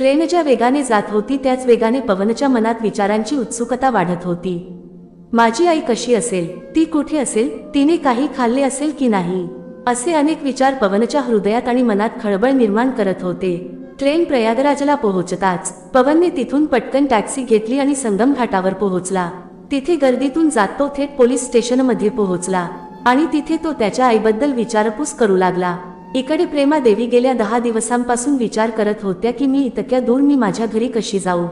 Train ज्या वेगाने जात होती त्याच वेगाने पवनच्या मनात विचारांची उत्सुकता वाढत होती. माझी आई कशी असेल? ती कुठे असेल? तिने काही खाल्ले असेल की नाही? असे अनेक विचार पवनच्या हृदयात आणि मनात खळबळ निर्माण करत होते. ट्रेन प्रयागराजला पोहोचताच पवनने तिथून पटकन टॅक्सी घेतली आणि संगम घाटावर पोहोचला. तिथे गर्दीतून जात तो थेट पोलीस स्टेशनमध्ये पोहोचला आणि तिथे तो त्याच्या आईबद्दल विचारपूस करू लागला. इकडे प्रेमा देवी गेल्या दहा दिवसांपासून विचार करत होत्या की मी इतक्या दूर मी माझ्या घरी कशी जाऊ?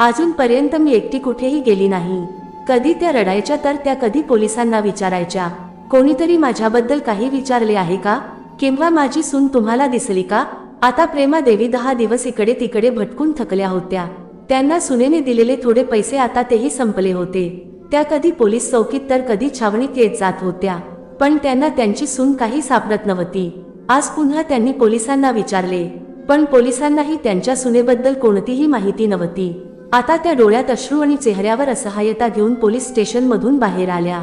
अजूनपर्यंत मी एकटी कुठेही गेली नाही. कधी त्या रडायच्या तर त्या कधी पोलिसांना विचारायच्या. कोणीतरी माझ्याबद्दल काही विचारले आहे का? किंवा माझी सून तुम्हाला दिसली का? आता प्रेमा देवी दहा दिवस इकडे तिकडे भटकून थकल्या होत्या. त्यांना सुनेने दिलेले थोडे पैसे आता तेही संपले होते. त्या कधी पोलीस चौकीत तर कधी छावणीत येत जात होत्या. पण त्यांना त्यांची सून काही सापडत नव्हती. आज पुन्हा त्यांनी पोलिसांना विचारले पण पोलिसांनाही त्यांच्या सुनेबद्दल कोणतीही माहिती नव्हती. आता त्या डोळ्यात अश्रू आणि चेहऱ्यावर असहाय्यता घेऊन पोलीस स्टेशनमधून बाहेर आल्या.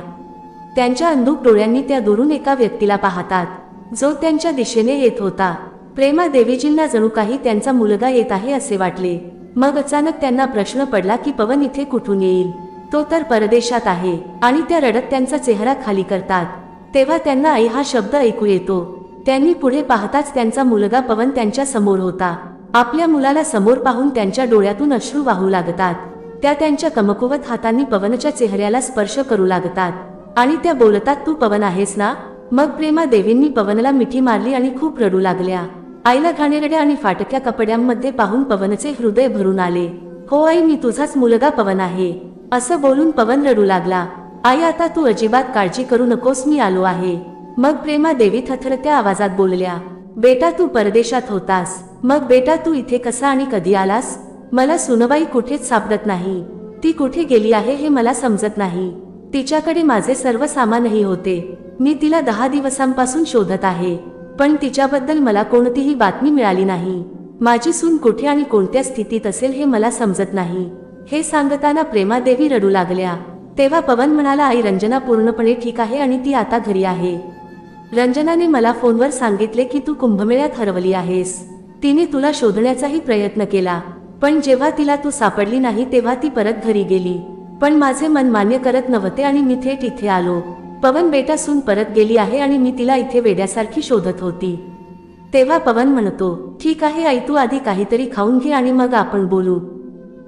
त्यांच्या अंधुक डोळ्यांनी त्या दुरून एका व्यक्तीला पाहतात जो त्यांच्या दिशेने येत होता. प्रेमा देवीजींना जणू काही त्यांचा मुलगा येत आहे असे वाटले. मग अचानक त्यांना प्रश्न पडला की पवन इथे कुठून येईल? तो तर परदेशात आहे आणि त्या रडत त्यांचा चेहरा खाली करतात. तेव्हा त्यांना आई हा शब्द ऐकू येतो. त्यांनी पुढे पाहताच त्यांचा मुलगा पवन त्यांच्यासमोर होता. आपल्या मुलाला समोर पाहून त्यांच्या डोळ्यातून अश्रू वाहू लागतात. त्या त्यांच्या कमकुवत हातांनी पवनच्या चेहऱ्याला स्पर्श करू लागतात. आणि त्या बोलतात तू पवन आहेस ना? मग प्रेमा देवींनी पवनला मिठी मारली आणि खूप रडू लागल्या. आईला घाणेरड्या आणि फाटक्या कपड्यांमध्ये पाहून पवनचे हृदय भरून आले. हो आई मी तुझाच मुलगा पवन आहे. असं बोलून पवन रडू लागला. आई आता तू अजिबात काळजी करू नकोस मी आलो आहे. मग प्रेमा देवी थथरत्या आवाजात बोलल्या बेटा तू परदेशात होतास. मग बेटा तू इथे कसा आणि कधी आलास? मला सुनबाई कुठेच सापडत नाही. ती कुठे गेली आहे हे मला समजत नाही. तिच्याकडे माझे सर्व सामानही होते. मी तिला दहा दिवसांपासून शोधत आहे. पण तिच्याबद्दल मला कोणतीही बातमी मिळाली नाही. माझी सून कुठे आणि कोणत्या स्थितीत असेल हे मला समजत नाही. हे सांगताना प्रेमा देवी रडू लागल्या. तेव्हा पवन म्हणाला आई रंजना पूर्णपणे ठीक आहे आणि ती आता घरी आहे. रंजनाने मला फोनवर सांगितले की तू कुंभमेळ्यात हरवली आहेस. तिने तुला शोधण्याचाही प्रयत्न केला. पण जेव्हा तिला तू सापडली नाही तेव्हा ती परत घरी गेली. पण माझे मन मान्य करत नव्हते आणि मी थेट इथे आलो. पवन बेटा सून परत गेली आहे आणि मी तिला इथे वेड्यासारखी शोधत होती. तेव्हा पवन म्हणतो ठीक आहे आई तू आधी काहीतरी खाऊन घे आणि मग आपण बोलू.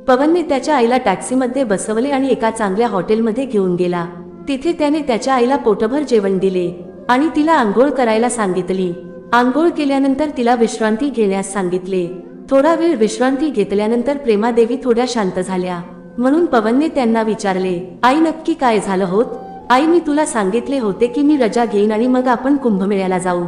पवनने त्याच्या आईला टॅक्सीमध्ये बसवले आणि एका चांगल्या हॉटेलमध्ये घेऊन गेला. तिथे त्याने त्याच्या आईला पोटभर जेवण दिले. आणि तिला आंघोळ करायला सांगितली. आंघोळ केल्यानंतर तिला विश्रांती घेण्यास सांगितले. थोडा वेळ विश्रांती घेतल्यानंतर प्रेमादेवी थोड्या शांत झाल्या. म्हणून पवनने त्यांना विचारले आई नक्की काय झालं होत? आई मी तुला सांगितले होते की मी रजा घेईन आणि मग आपण कुंभमेळ्याला जाऊ.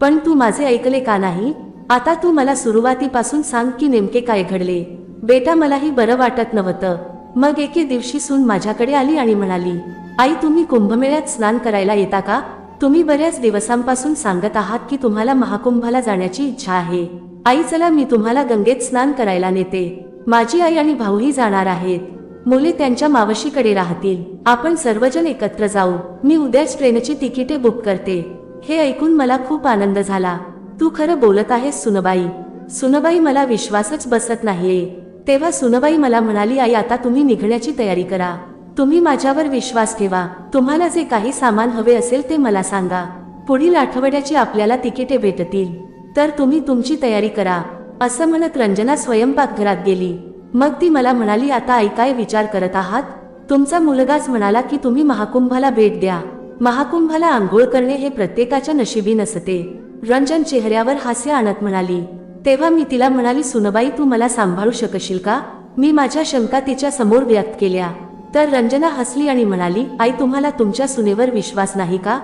पण तू माझे ऐकले का नाही? आता तू मला सुरुवातीपासून सांग की नेमके काय घडले. बेटा मलाही बरं वाटत नव्हतं. मग एके दिवशी सून माझ्याकडे आली आणि म्हणाली आई तुम्ही कुंभमेळ्यात स्नान करायला येता का? तुम्ही बऱ्याच दिवसांपासून सांगत आहात की तुम्हाला महाकुंभाला जाण्याची इच्छा आहे. आई चला मी तुम्हाला गंगेत स्नान करायला नेते. माझी आई आणि भाऊही जाणार आहेत. मुले त्यांच्या मावशीकडे राहतील. आपण सर्वजण एकत्र जाऊ. मी उद्याच ट्रेनची तिकिटे बुक करते. हे ऐकून मला खूप आनंद झाला. तू खरं बोलत आहेस सुनबाई. सुनबाई मला विश्वासच बसत नाहीये. तेव्हा सुनबाई मला म्हणाली आई आता तुम्ही निघण्याची तयारी करा. तुम्ही माझ्यावर विश्वास ठेवा. तुम्हाला जे काही सामान हवे असेल ते मला सांगा. पुढील आठवड्याची आपल्याला तिकिटे भेटतील. तर तुम्ही तुमची तयारी करा. असं म्हणत रंजना स्वयंपाकघरात गेली. मग ती मला म्हणाली आता आई काय विचार करत आहात? तुमचा मुलगाच म्हणाला की तुम्ही महाकुंभाला भेट द्या. महाकुंभाला आंघोळ करणे हे प्रत्येकाच्या नशिबी नसते. रंजन चेहऱ्यावर हास्य आणत म्हणाली तेव्हा मी तिला म्हणाली सुनबाई तू मला सांभाळू शकशील का? मी माझ्या शंका तिच्या समोर व्यक्त केल्या. तर रंजना हसली आणि म्हणाली आई तुम्हाला तुमच्या सुनेवर विश्वास नाही का?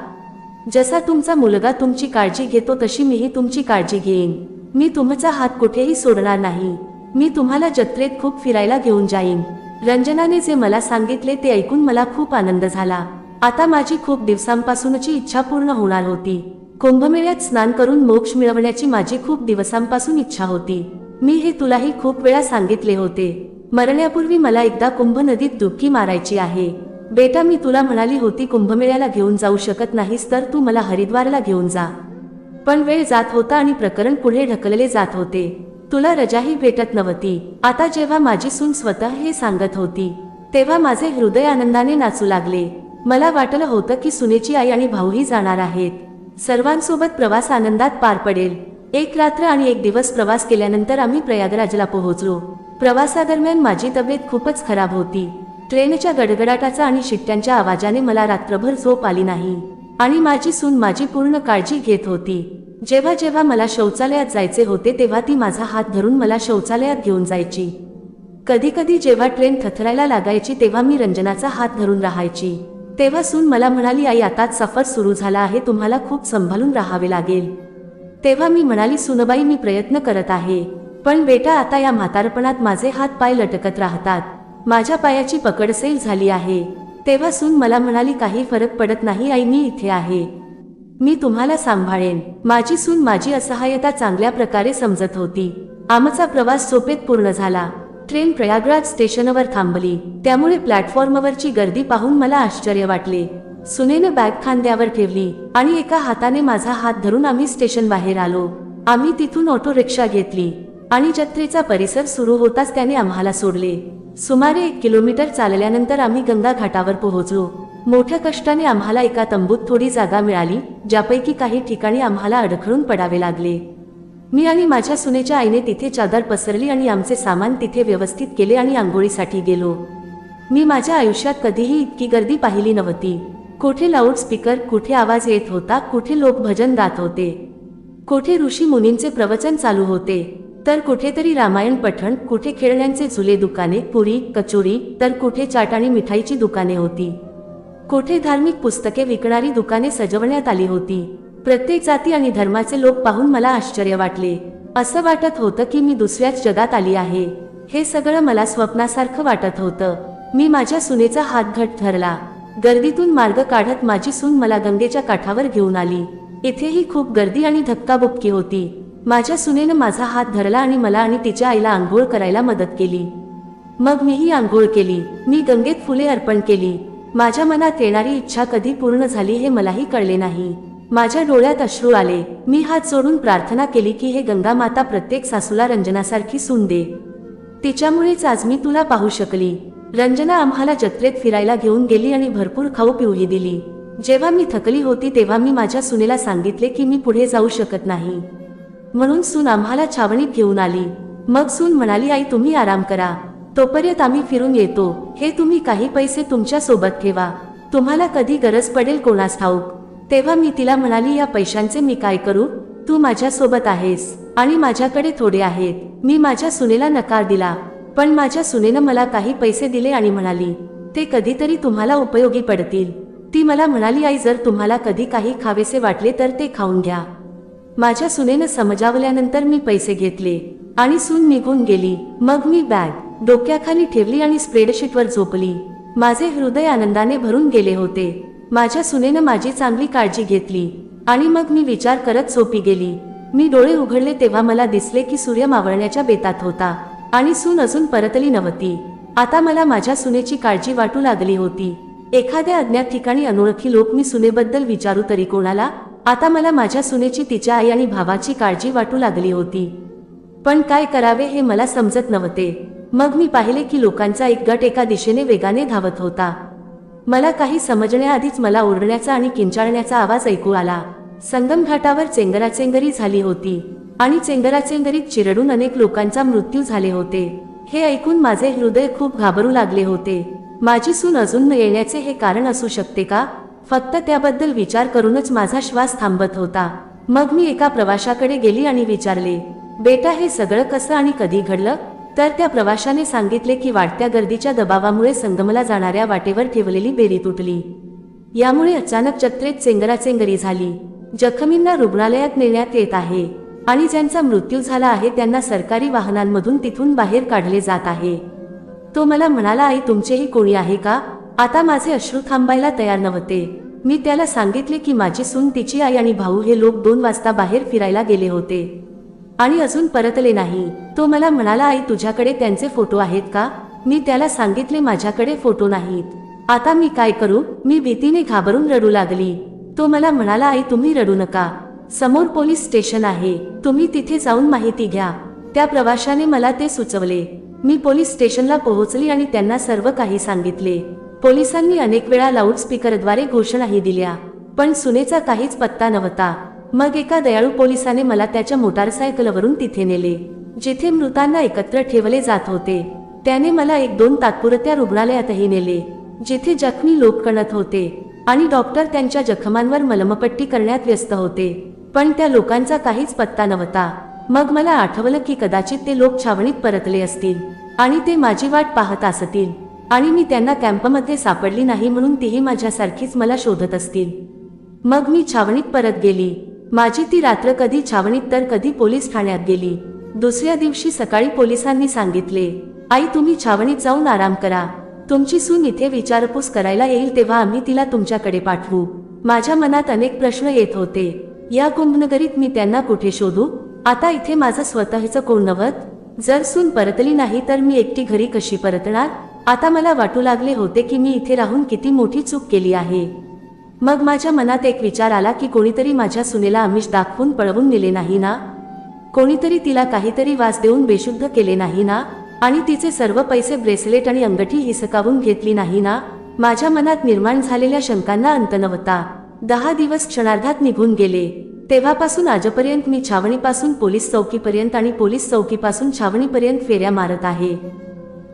जसा तुमचा मुलगा तुमची काळजी घेतो तशी मीही तुमची काळजी घेईन. मी तुमचा हात कुठेही सोडणार नाही. मी तुम्हाला जत्रेत खूप फिरायला घेऊन जाईन. रंजनाने जे मला सांगितले ते ऐकून मला खूप आनंद झाला. आता माझी खूप दिवसांपासूनची इच्छा पूर्ण होणार होती. कुंभमेळ्यात स्नान करून मोक्ष मिळवण्याची माझी खूप दिवसांपासून इच्छा होती. मी हे तुलाही खूप वेळा सांगितले होते. मरण्यापूर्वी मला एकदा कुंभ नदीत डुबकी मारायची आहे. बेटा मी तुला म्हणाली होती कुंभमेळ्याला घेऊन जाऊ शकत नाहीस तर तू मला हरिद्वारला घेऊन जा. पण वेळ जात होता आणि प्रकरण पुढे ढकलले जात होते. तुला रजाही भेटत नव्हती. आता जेव्हा माझी सून स्वतः हे सांगत होती तेव्हा माझे हृदय आनंदाने नाचू लागले. मला वाटलं होतं की सुनेची आई आणि भाऊही जाणार आहेत. सर्वांसोबत प्रवास आनंदात पार पडेल. एक रात्र आणि एक दिवस प्रवास केल्यानंतर आम्ही प्रयागराजला पोहोचलो. प्रवासादरम्यान माझी तब्येत खूपच खराब होती. ट्रेनच्या गडगडाटाचा आणि शिट्ट्यांच्या आवाजाने मला रात्रभर झोप आली नाही. आणि माझी सून माझी पूर्ण काळजी घेत होती. जेव्हा जेव्हा मला शौचालयात जायचे होते तेव्हा ती माझा हात धरून मला शौचालयात घेऊन जायची. कधी कधी जेव्हा ट्रेन थथरायला लागायची तेव्हा मी रंजनाचा हात धरून राहायची. तेव्हा सून मला म्हणाली आई आताच सफर सुरू झाला आहे तुम्हाला खूप संभाळून राहावे लागेल. तेव्हा मी म्हणाली सुनबाई मी प्रयत्न करत आहे. पण बेटा आता या म्हातारपणात माझे हात पाय लटकत राहतात. माझ्या पायाची पकड सैल झाली आहे. तेव्हा सून मला म्हणाली काही फरक पडत नाही आई मी इथे आहे. मी तुम्हाला सांभाळेन. माझी सून माझी असहाय्यता चांगल्या प्रकारे समजत होती. आमचा प्रवास सोपेत पूर्ण झाला. ट्रेन प्रयागराज स्टेशनवर थांबली. त्यामुळे प्लॅटफॉर्मवरची गर्दी पाहून मला आश्चर्य वाटले. सुनेनं बॅग खांद्यावर ठेवली आणि एका हाताने माझा हात धरून आम्ही स्टेशन बाहेर आलो. आम्ही तिथून ऑटो रिक्षा घेतली आणि जत्रेचा परिसर सुरू होताच त्याने आम्हाला सोडले. सुमारे एक किलोमीटर चालल्यानंतर आम्ही गंगा घाटावर पोहोचलो. मोठ्या कष्टाने आम्हाला एका तंबूत थोडी जागा मिळाली ज्यापैकी काही ठिकाणी आम्हाला अडखळून पडावे लागले. मी आणि माझ्या सुनेच्या आईने तिथे चादर पसरली आणि आमचे सामान तिथे व्यवस्थित केले आणि आंघोळीसाठी गेलो. मी माझ्या आयुष्यात कधीही इतकी गर्दी पाहिली नव्हती. कोठे लाऊडस्पीकर कुठे आवाज येत होता कुठे लोक भजन गात होते कोठे ऋषी मुनींचे प्रवचन चालू होते तर कुठेतरी रामायण पठण कुठे खेळण्यांचे झुले दुकाने पुरी कचोरी तर कुठे चाट आणि मिठाईची दुकाने होती कोठे धार्मिक पुस्तके विकणारी दुकाने सजवण्यात आली होती प्रत्येक जाती आणि धर्माचे लोक पाहून मला आश्चर्य वाटले असं वाटत होतं की मी दुसऱ्याच जगात आली आहे हे सगळं मला स्वप्नासारखं वाटत होतं मी माझ्या सुनेचा हात घट धरला गर्दीतून मार्ग काढत माझी सून मला गंगेच्या काठावर घेऊन आली. इथेही खूप गर्दी आणि धक्काबुक्की होती. माझ्या सुनेनं माझा हात धरला आणि मला आणि तिच्या आईला आंघोळ करायला मदत केली. मग मीही आंघोळ केली. मी गंगेत फुले अर्पण केली. माझ्या मनात येणारी इच्छा कधी पूर्ण झाली हे मलाही कळले नाही. माझ्या डोळ्यात अश्रू आले. मी हात जोडून प्रार्थना केली की हे गंगा माता प्रत्येक सासूला रंजनासारखी सून दे. तिच्यामुळेच आज मी तुला पाहू शकली. रंजना आम्हाला जत्रेत फिरायला घेऊन गेली आणि भरपूर खाऊ पिऊही दिली. जेव्हा मी थकली होती तेव्हा मी माझ्या सुनेला सांगितले की मी पुढे जाऊ शकत नाही. म्हणून सून आम्हाला छावणीत घेऊन आली. मग सून म्हणाली आई तुम्ही आराम करा. तोपर्यंत आम्ही फिरून येतो. हे तुम्ही काही पैसे तुमच्यासोबत ठेवा. तुम्हाला कधी गरज पडेल कोणास ठाऊक. तेव्हा मी तिला म्हणाली या पैशांचे मी काय करू? तू माझ्यासोबत आहेस आणि माझ्याकडे थोडे आहेत. मी माझ्या सुनेला नकार दिला. पण माझ्या सुनेनं मला काही पैसे दिले आणि म्हणाली ते कधीतरी तुम्हाला उपयोगी पडतील. ती मला म्हणाली आई जर तुम्हाला कधी काही खावेसे वाटले तर ते खाऊन घ्या. माझ्या सुनेनं समजावल्यानंतर मी पैसे घेतले आणि सून निघून गेली. मग मी बॅग डोक्याखाली ठेवली आणि स्प्रेडशीटवर झोपली. माझे हृदय आनंदाने भरून गेले होते. माझ्या सुनेनं माझी चांगली काळजी घेतली आणि मग मी विचार करत झोपी गेली. मी डोळे उघडले तेव्हा मला दिसले की सूर्य मावळण्याच्या बेतात होता. आणि सून अजून परतली नव्हती. आता मला माझ्या सुनेची काळजी वाटू लागली होती. एखाद्या अज्ञात ठिकाणी अनोळखी लोक मी सुनेबद्दल विचारू तरी कोणाला आता मला माझ्या सुनेची तिच्या आई आणि भावाची काळजी वाटू लागली होती. पण काय करावे हे मला समजत नव्हते. मग मी पाहिले की लोकांचा एक गट एका दिशेने वेगाने धावत होता. मला काही समजण्याआधीच मला ओरडण्याचा आणि किंचाळण्याचा आवाज ऐकू आला. संगम घाटावर चेंगराचेंगरी झाली होती. आणि चेंगराचेंगरीत चिरडून अनेक लोकांचा मृत्यू झाले होते. हे ऐकून माझे हृदय खूप घाबरू लागले होते. माझी सून अजून न येण्याचे हे कारण असू शकते का? फक्त त्याबद्दल विचार करूनच माझा श्वास थांबत होता. मग मी एका प्रवाशाकडे गेली आणि विचारले बेटा हे सगळं कसं आणि कधी घडलं? तर त्या प्रवाशाने सांगितले की वाढत्या गर्दीच्या दबावामुळे संगमला जाणाऱ्या वाटेवर ठेवलेली बेरी तुटली. यामुळे अचानक जत्रेत चेंगराचेंगरी झाली. जखमींना रुग्णालयात नेण्यात येत आहे. आणि ज्यांचा मृत्यू झाला आहे त्यांना सरकारी वाहनांमधून तिथून बाहेर काढले जात आहे. तो मला म्हणाला आई तुमचेही कोणी आहे का? आता माझे अश्रू थांबायला तयार नव्हते. मी त्याला सांगितले की माझी सून तिची आई आणि भाऊ हे लोक दोन वाजता बाहेर फिरायला गेले होते. आणि अजून परतले नाही. तो मला म्हणाला आई तुझ्याकडे त्यांचे फोटो आहेत का? मी त्याला सांगितले माझ्याकडे फोटो नाहीत. आता मी काय करू? मी भीतीने घाबरून रडू लागली. तो मला म्हणाला आई तुम्ही रडू नका. समोर पोलीस स्टेशन आहे. तुम्ही तिथे जाऊन माहिती घ्या. त्या प्रवाशाने मला ते सुचवले. मी पोलीस स्टेशनला पोहोचली आणि त्यांना सर्व काही सांगितले. पोलिसांनी अनेक वेळा लाऊडस्पीकरद्वारे घोषणाही दिल्या. पण सुनेचा काहीच पत्ता नव्हता. मग एका दयाळू पोलिसाने मला त्याच्या मोटारसायकलवरून तिथे नेले जिथे मृतांना एकत्र ठेवले जात होते. त्याने मला एक दोन तात्पुरत्या रुग्णालयातही नेले जिथे जखमी लोक कणत होते आणि डॉक्टर त्यांच्या जखमांवर मलमपट्टी करण्यात व्यस्त होते. पण त्या लोकांचा काहीच पत्ता नव्हता. मग मला आठवलं की कदाचित ते लोक छावणीत परतले असतील आणि ते माझी वाट पाहत असतील आणि मी त्यांना कॅम्पमध्ये सापडली नाही म्हणून तीही माझ्यासारखीच मला शोधत असतील. मग मी छावणीत परत गेली. माझी ती रात्र कधी छावणीत तर कधी पोलीस ठाण्यात गेली. दुसऱ्या दिवशी सकाळी पोलिसांनी सांगितले आई तुम्ही छावणीत जाऊन आराम करा. तुमची सून इथे विचारपूस करायला येईल तेव्हा आम्ही तिला तुमच्याकडे पाठवू. माझ्या मनात अनेक प्रश्न येत होते. या कुंभनगरीत मी त्यांना कुठे शोधू? आता इथे माझं स्वतःचं कोण नव्हत जर सून परतली नाही तर मी एकटी घरी कशी परतणार? आता मला वाटू लागले होते की मी इथे राहून किती मोठी चूक केली आहे. मग माझ्या मनात एक विचार आला की कोणीतरी माझ्या सुनेला आमिष दाखवून पळवून नेले नाही ना? कोणीतरी तिला काहीतरी वास देऊन बेशुद्ध केले नाही ना? आणि तिचे सर्व पैसे ब्रेसलेट आणि अंगठी हिसकावून घेतली नाही ना? माझ्या मनात निर्माण झालेल्या शंकांना अंत नव्हता. दहा दिवस क्षणार्धात निघून गेले. तेव्हापासून आजपर्यंत मी छावणीपासून पोलीस चौकीपर्यंत आणि पोलीस चौकीपासून छावणीपर्यंत फेऱ्या मारत आहे.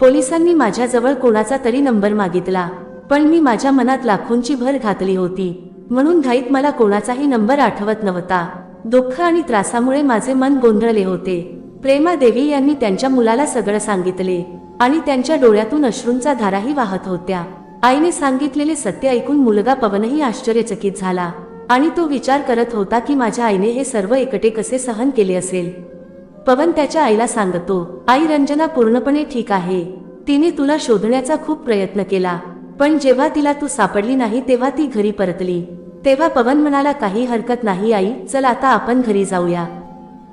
पोलिसांनी माझ्याजवळ कोणाचा तरी नंबर मागितला पण मी माझ्या मनात लाखोंची भर घातली होती. म्हणून घाईत मला कोणाचाही नंबर आठवत नव्हता. दुःख आणि त्रासामुळे माझे मन गोंधळले होते. प्रेमा देवी यांनी त्यांच्या मुलाला सगळं सांगितले आणि त्यांच्या डोळ्यातून अश्रूंचा धाराही वाहत होत्या. आईने सांगितलेले सत्य ऐकून मुलगा पवनही आश्चर्यचकित झाला आणि तो विचार करत होता की माझ्या आईने हे सर्व एकटे कसे सहन केले असेल. पवन त्याच्या आईला सांगतो आई रंजना पूर्णपणे ठीक आहे. तिने तुला शोधण्याचा खूप प्रयत्न केला पण जेव्हा तिला तू सापडली नाही तेव्हा ती घरी परतली. तेव्हा पवन म्हणाला काही हरकत नाही आई चल आता आपण घरी जाऊया.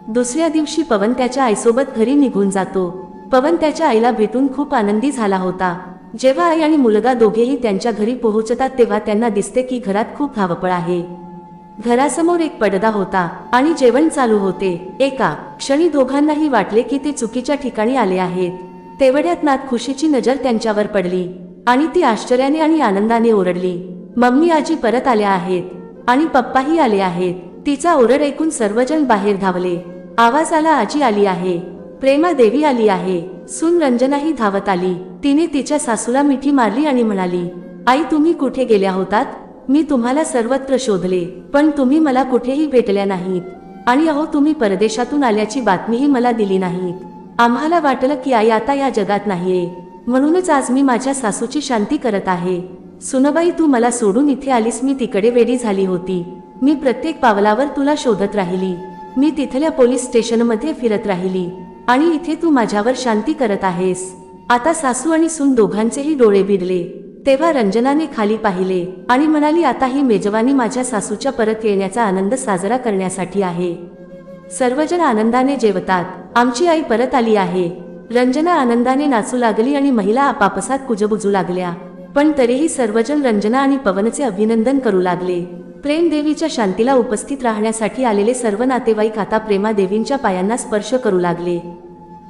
दुसऱ्या दिवशी पवन त्याच्या आईसोबत घरी निघून जातो. पवन त्याच्या आईला भेटून खूप आनंदी झाला होता. जेव्हा आई आणि मुलगा दोघेही त्यांच्या घरी पोहोचतात तेव्हा त्यांना दिसते की घरात खूप धावपळ आहे. घरासमोर एक पडदा होता आणि जेवण चालू होते. एका क्षणी दोघांनाही वाटले की ते चुकीच्या ठिकाणी आले आहेत. तेवढ्यात नात खुशीची नजर त्यांच्यावर पडली आणि ती आश्चर्याने आणि आनंदाने ओरडली मम्मी आजी परत आल्या आहेत आणि पप्पाही आले आहेत. तिचा ओरड ऐकून सर्वजण बाहेर धावले. आवाज आला आजी आली आहे. प्रेमा देवी आली आहे. सून रंजनाही धावत आली. तिने तिच्या सासूला मिठी मारली आणि म्हणाली आई तुम्ही कुठे गेल्या होतात? मी तुम्हाला सर्वत्र शोधले पण तुम्ही मला कुठेही भेटल्या नाहीत. आणि अहो तुम्ही परदेशातून आल्याची बातमीही मला दिली नाहीत. आम्हाला वाटलं की आई आता या जगात नाहीये. म्हणूनच आज मी माझ्या सासूची शांती करत आहे. सुनबाई तू मला सोडून इथे आलीस मी तिकडे वेडी झाली होती. मी प्रत्येक पावलावर तुला शोधत राहिली. मी तिथल्या पोलीस स्टेशनमध्ये फिरत राहिली. आणि इथे तू माझ्यावर शांती करत आहेस. आता सासू आणि सून दोघांचेही डोळे बिरले तेव्हा रंजनाने खाली पाहिले आणि म्हणाली आता ही मेजवानी माझ्या सासूच्या परत येण्याचा आनंद साजरा करण्यासाठी आहे. सर्वजण आनंदाने जेवतात. आमची आई परत आली आहे. रंजना आनंदाने नाचू लागली आणि महिला आपापसात कुजबुजू लागल्या. पण तरीही सर्वजण रंजना आणि पवनचे अभिनंदन करू लागले. प्रेमदेवीच्या शांतीला उपस्थित राहण्यासाठी आलेले सर्व नातेवाईक आता प्रेमादेवींच्या पायांना स्पर्श करू लागले.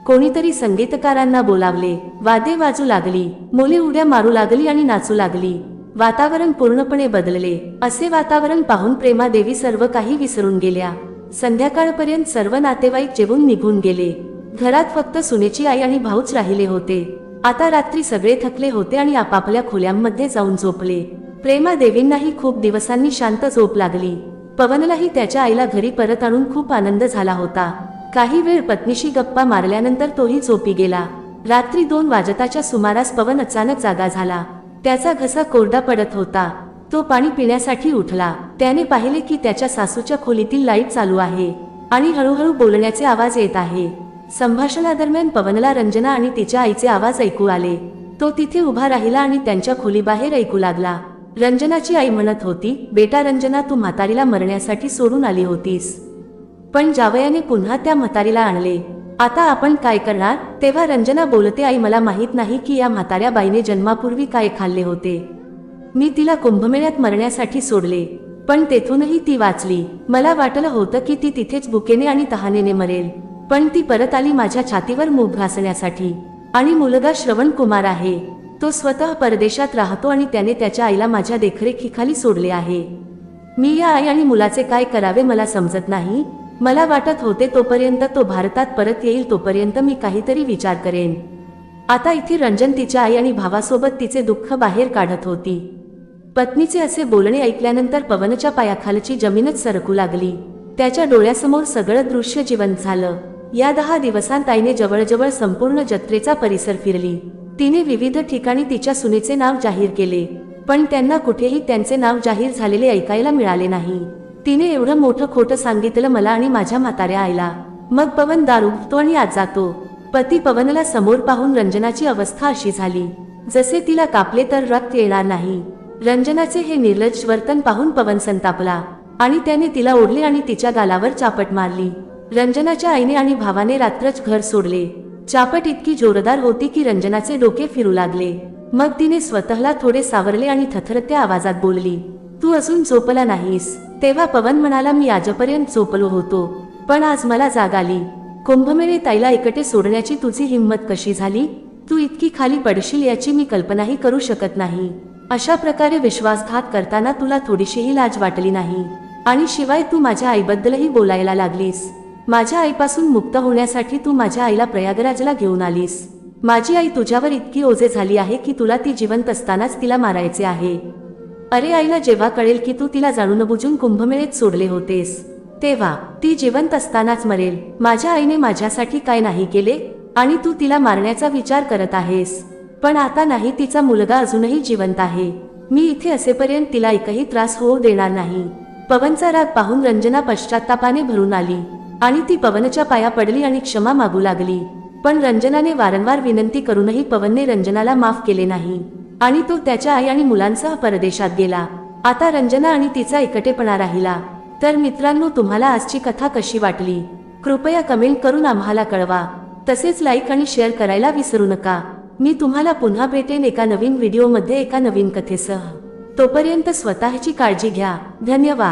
कोणीतरी संगीतकारांना बोलावले. वादे वाजू लागली. मुले उड्या मारू लागली आणि नाचू लागली. वातावरण पूर्णपणे बदलले. असे वातावरण पाहून प्रेमादेवी सर्व काही विसरून गेल्या. संध्याकाळपर्यंत सर्व नातेवाईक जेवून निघून गेले. घरात फक्त सुनेची आई आणि भाऊच राहिले होते. आता रात्री सगळे थकले होते आणि आपापल्या खोल्यांमध्ये जाऊन झोपले. प्रेमा देवींनाही खूप दिवसांनी शांत झोप लागली. पवनलाही त्याच्या आईला घरी परत आणून खूप आनंद झाला होता. काही वेळ पत्नीशी गप्पा मारल्यानंतर तोही झोपी गेला. रात्री दोन वाजताच्या सुमारास पवन अचानक जागा झाला. त्याचा घसा कोरडा पडत होता. तो पाणी पिण्यासाठी उठला. त्याने पाहिले की त्याच्या सासूच्या खोलीतील लाइट चालू आहे आणि हळूहळू बोलण्याचे आवाज येत आहे. संभाषणादरम्यान पवनला रंजना आणि तिच्या आईचे आवाज ऐकू आले. तो तिथे उभा राहिला आणि त्यांच्या खोलीबाहेर ऐकू लागला. रंजनाची आई म्हणत होती बेटा रंजना तू म्हातारीला मरण्यासाठी सोडून आली होतीस. पण जावयाने पुन्हा त्या म्हातारीला आणले. आता आपण काय करणार? तेव्हा रंजना बोलते आई मला माहीत नाही की या म्हाताऱ्या बाईने जन्मापूर्वी काय खाल्ले होते. मी तिला कुंभमेळ्यात मरण्यासाठी सोडले पण तेथूनही ती वाचली. मला वाटलं होतं की ती तिथेच बुकेने आणि तहानेने मरेल पण ती परत आली माझ्या छातीवर मूग घासण्यासाठी. आणि मुलगा श्रवण कुमार आहे. तो स्वतः परदेशात राहतो आणि त्याने त्याच्या आईला माझ्या देखरेखीखाली सोडले आहे. मी या आई आणि मुलाचे काय करावे मला समजत नाही. मला वाटत होते तोपर्यंत तो भारतात परत येईल तोपर्यंत मी काहीतरी विचार करेन. आता इथे रंजन तिच्या आई आणि भावासोबत तिचे दुःख बाहेर काढत होती. पत्नीचे असे बोलणे ऐकल्यानंतर पवनच्या पायाखालची जमीनच सरकू लागली. त्याच्या डोळ्यासमोर सगळं दृश्य जिवंत झालं. या दहा दिवसांत आईने जवळजवळ संपूर्ण जत्रेचा परिसर फिरली. तिने विविध ठिकाणी तिच्या सुनेचे नाव जाहीर केले पण त्यांना कुठेही त्यांचे नाव जाहीर झालेले ऐकायला मिळाले नाही. तिने एवढं मोठं खोटं सांगितलं मला आणि माझ्या म्हाताऱ्या आईला. मग पवन दारू तो आणि आज जातो. पती पवनला समोर पाहून रंजनाची अवस्था अशी झाली. जसे तिला कापले तर रक्त येणार नाही. रंजनाचे हे निर्लज वर्तन पाहून पवन संतापला आणि त्याने तिला ओढले आणि तिच्या गालावर चापट मारली. रंजनाच्या आईने आणि भावाने रात्रच घर सोडले. चापट इतकी जोरदार होती की रंजनाचे डोके फिरू लागले. मग तिने स्वतःला थोडे सावरले आणि थथरत्या आवाजात बोलली तू अजून झोपला नाहीस. तेव्हा पवन म्हणाला मी आजपर्यंत झोपलो होतो. पण आज मला जाग आली. कुंभमेळे ताईला एकटे सोडण्याची तुझी हिंमत कशी झाली? तू इतकी खाली पडशील याची मी कल्पनाही करू शकत नाही. अशा प्रकारे विश्वासघात करताना तुला थोडीशीही लाज वाटली नाही. आणि शिवाय तू माझ्या आईबद्दलही बोलायला लागलीस. माझ्या आईपासून मुक्त होण्यासाठी तू माझ्या आईला प्रयागराजला घेऊन आलीस. माझी आई तुझ्यावर इतकी ओझे झाली आहे की तुला ती जिवंत असतानाच तिला मारायचे आहे. अरे आईला जेव्हा कळेल की तू तिला जाणून बुजून कुंभमेळेत सोडले होतेस तेव्हा ती जिवंत असतानाच मरेल. माझ्या आईने माझ्यासाठी काय नाही केले आणि तू तिला मारण्याचा विचार करत आहेस. पण आता नाही तिचा मुलगा अजूनही जिवंत आहे. मी इथे असेपर्यंत तिला एकही त्रास होऊ देणार नाही. पवनचा राग पाहून रंजना पश्चातापाने भरून आली. आणि ती पवनच्या पाया पडली आणि क्षमा मागू लागली. पण रंजनाने वारंवार विनंती करूनही पवनने रंजनाला माफ केले नाही. आणि तो त्याच्या आई आणि मुलांसह परदेशात गेला. आता रंजना आणि तिचा एकटेपणा राहिला. तर मित्रांनो तुम्हाला आजची कथा कशी वाटली? कृपया कमेंट करून आम्हाला कळवा. तसेच लाईक आणि शेअर करायला विसरू नका. मी तुम्हाला पुन्हा भेटेन एका नवीन व्हिडिओमध्ये एका नवीन कथेसह. तोपर्यंत स्वतःची काळजी घ्या. धन्यवाद.